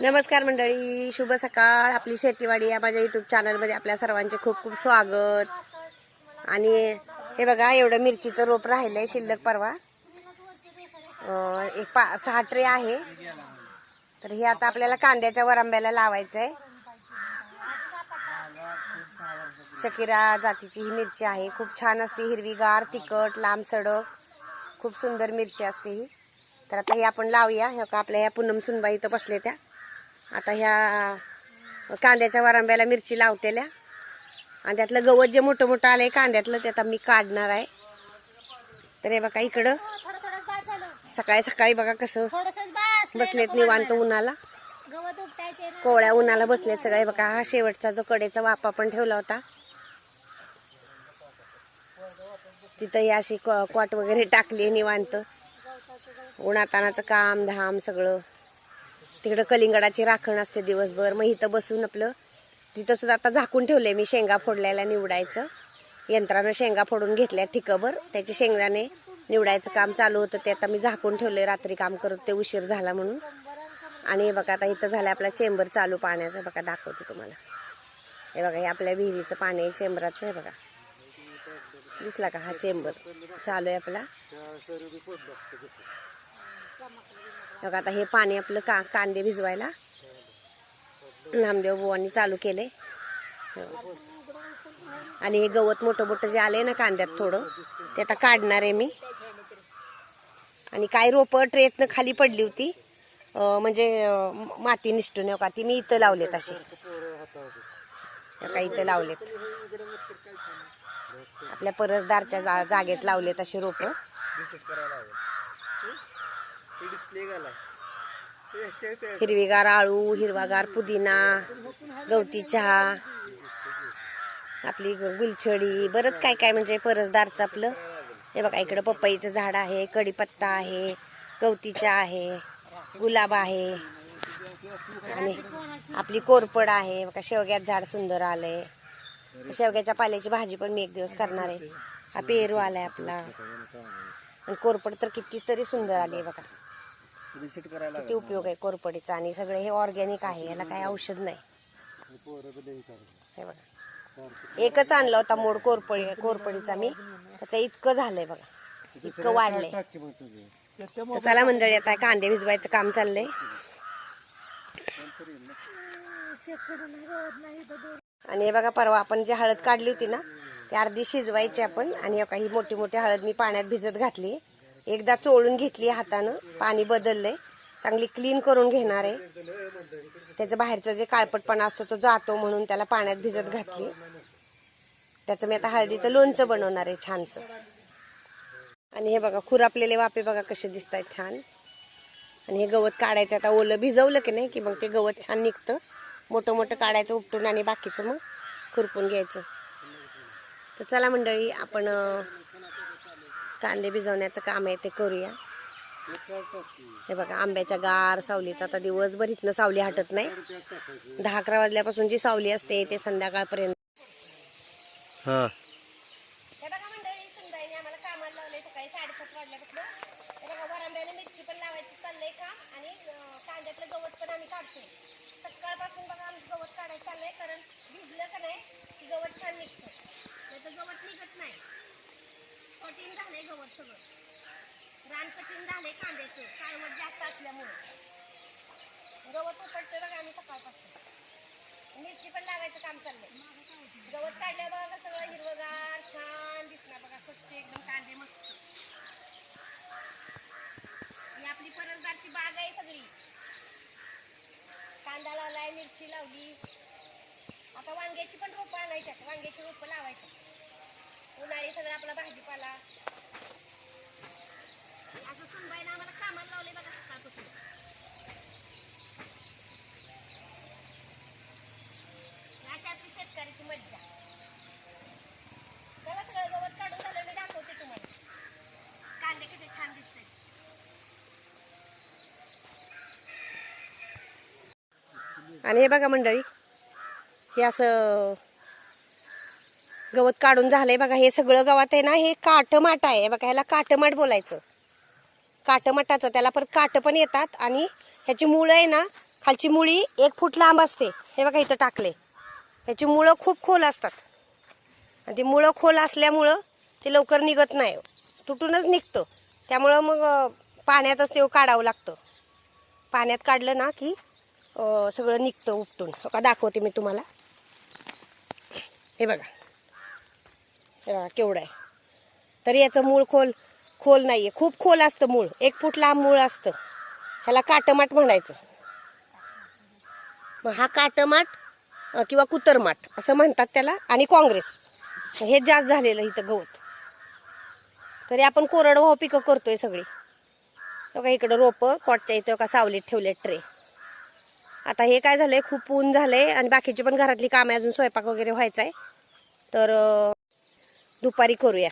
नमस्कार मंडळी शुभ सकाळ. आपली शेतीवाडी या माझ्या युट्यूब चॅनलमध्ये आपल्या सर्वांचे खूप खूप स्वागत. आणि हे बघा एवढं मिरचीचं रोप राहिलंय शिल्लक परवा. एक पा सहा ट्रे आहे. तर हे आता आपल्याला कांद्याच्या वरांब्याला लावायचं आहे शकिरा जातीची ही मिरची आहे. खूप छान असते हिरवीगार तिखट लांब सडक. खूप सुंदर मिरची असते ही. तर आता हे आपण लावूया. हे का आपल्या ह्या पूनम सुनबाई इथं बसले त्या. आता ह्या कांद्याच्या वरांब्याला मिरची लावतेल्या. आणि त्यातलं गवत जे मोठं मोठं आलंय कांद्यातलं ते आता मी काढणार आहे. तर हे बघा इकडं. सकाळी सकाळी बघा कसं बसलेत निवांत उन्हाला. कोवळ्या उन्हाला बसलेत सगळे. बघा हा शेवटचा जो कडेचा वापा पण ठेवला होता. तिथं ही अशी क्वाट वगैरे टाकली निवांत. उन्हातानाचं काम धाम सगळं. तिकडं कलिंगडाची राखण असते दिवसभर. मग इथं बसून आपलं तिथं सुद्धा आता झाकून ठेवलंय मी शेंगा फोडल्याला निवडायचं. यंत्रानं शेंगा फोडून घेतल्या ठिकभर. त्याचे शेंगाने निवडायचं काम चालू होतं. ते आता मी झाकून ठेवलंय. रात्री काम करत ते उशीर झाला म्हणून. आणि हे बघा आता इथं झालं आपला चेंबर चालू पाण्याचं. बघा दाखवते तुम्हाला. हे बघा हे आपल्या विहिरीचं पाणी आहे चेंबराचं. हे बघा. दिसला का हा चेंबर? चालू आहे आपला. बघा आता हे पाणी आपलं का कांदे भिजवायला. नामदेव बुवांनी चालू केले. आणि हे गवत मोठं मोठं जे आलंय ना कांद्यात थोडं ते आता काढणार आहे मी. आणि काय रोपं ट्रेतनं खाली पडली होती. म्हणजे माती निष्ठून का ती मी इथं लावलेत अशी. का इथं लावलेत. आपल्या परसदारच्या जा- जागेत लावलेत अशी रोपं. हिरवीगार आळू हिरवागार पुदिना गवती चहा आपली ग- गुलछडी बरंच काय काय म्हणजे परसदारचं आपलं. हे बघा इकडं पपईचं झाड आहे कढीपत्ता आहे गवती चहा आहे गुलाब आहे. आणि आपली कोरपड आहे बघा शेवग्यात झाड सुंदर आलंय. शेवग्याच्या पाल्याची भाजी पण मी एक दिवस करणार आहे. हा पेरू आलाय आपला. आणि कोरपड तर कितीच तरी सुंदर आली आहे बघा. किती उपयोग आहे कोरपडीचा आणि सगळे हे ऑर्गॅनिक आहे याला काही औषध नाही. हे बघा. एकच आणला होता मोड कोरपडी कोरपडीचा मी. त्याचं इतकं झालंय बघा. इतकं वाढलंय. तर चला मंडळी आता कांदे भिजवायचं काम चाललंय. आणि हे बघा परवा आपण जी हळद काढली होती ना ती अर्धी शिजवायची आपण. आणि ही मोठी मोठी हळद मी पाण्यात भिजत घातली. एकदा चोळून घेतली हातानं. पाणी बदललंय. चांगली क्लीन करून घेणार आहे. त्याचं बाहेरचं जे काळपटपणा असतो तो जातो म्हणून त्याला पाण्यात भिजत घातली. त्याचं मी आता हळदीचं लोणचं बनवणार आहे छानसं. आणि हे बघा खुरापलेले वाफे बघा कसे दिसत आहेत छान. आणि हे गवत काढायचं आता ओलं भिजवलं की नाही की मग ते गवत छान निघतं. मोठं मोठं काढायचं उपटून आणि बाकीचं मग खुरपून घ्यायचं. तर चला मंडळी आपण कांदे भिजवण्याचं काम आहे ते करूया. हे बघा आंब्याच्या गार सावलीत आता दिवसभर इथनं सावली हटत नाही. दहा अकरा वाजल्यापासून जी सावली असते ते संध्याकाळपर्यंत. हा. हे हे गवत पण आम्ही काढतोय. सकाळपासून बघा आमचं गवत काढायचं चाललंय कारण भिजलं का नाही की गवत छान निघतं नाही तर गवत निघत नाही. कठीण सगळं. रान कठीण झालंय कांद्याचं काळवट जास्त असल्यामुळे. गवत उपटतोय बघा आम्ही सकाळपासून. मिरची पण लागायचं काम चाललंय. गवत काढल्या बघा सगळं हिरवगार छान दिसणार बघा. स्वच्छ एकदम कांदे मस्त. ही आपली परसदारची बाग आहे सगळी. कांदा लावलाय मिरची लावली. आता वांग्याची पण रोपं आणायच्यात वांग्याची रोपं लावायची उन्हाळी सगळं आपला भाजीपाला असं सुनबाईनं आम्हाला कामाला लावले बघा सकाळपासून अशी असते शेतकऱ्याची मज्जा बघा सगळं गवत काढून झालं मी दाखवते तुम्हाला कांदे कसे छान दिसते आणि हे बघा मंडळी हे असं गवत काढून झालंय बघा. हे सगळं गवत आहे ना हे काटमाट आहे. बघा ह्याला काटमाट बोलायचं. काटमाटाचं त्याला परत काट पण येतात आणि ह्याची मुळं आहे ना खालची मुळी एक फूट लांब असते. हे बघा इथं टाकले ह्याची मुळं खूप खोल असतात. आणि ती मुळं खोल असल्यामुळं ते लवकर निघत नाही. तुटूनच निघतं. त्यामुळं मग पाण्यातच ते काढावं लागतं. पाण्यात काढलं ना की सगळं निघतं उपटून. हो का? दाखवते मी तुम्हाला. हे बघा. हे बघा केवढं आहे. तर याचं मूळ खोल खोल नाही आहे खूप खोल असतं मूळ. एक फूट लांब मूळ असतं. ह्याला काटमाट म्हणायचं. मग हा काटमाट किंवा कुतरमाट असं म्हणतात त्याला आणि काँग्रेस. हे जास्त झालेलं इथं गवत. तरी आपण कोरडवाहू पिकं करतोय सगळी. का इकडं रोपं कॉटच्या इथं का सावलीत ठेवले ट्रे. आता हे काय झालंय खूप ऊन झालंय आणि बाकीची पण घरातली कामं अजून स्वयंपाक वगैरे व्हायचा आहे तर दुपारी करूया.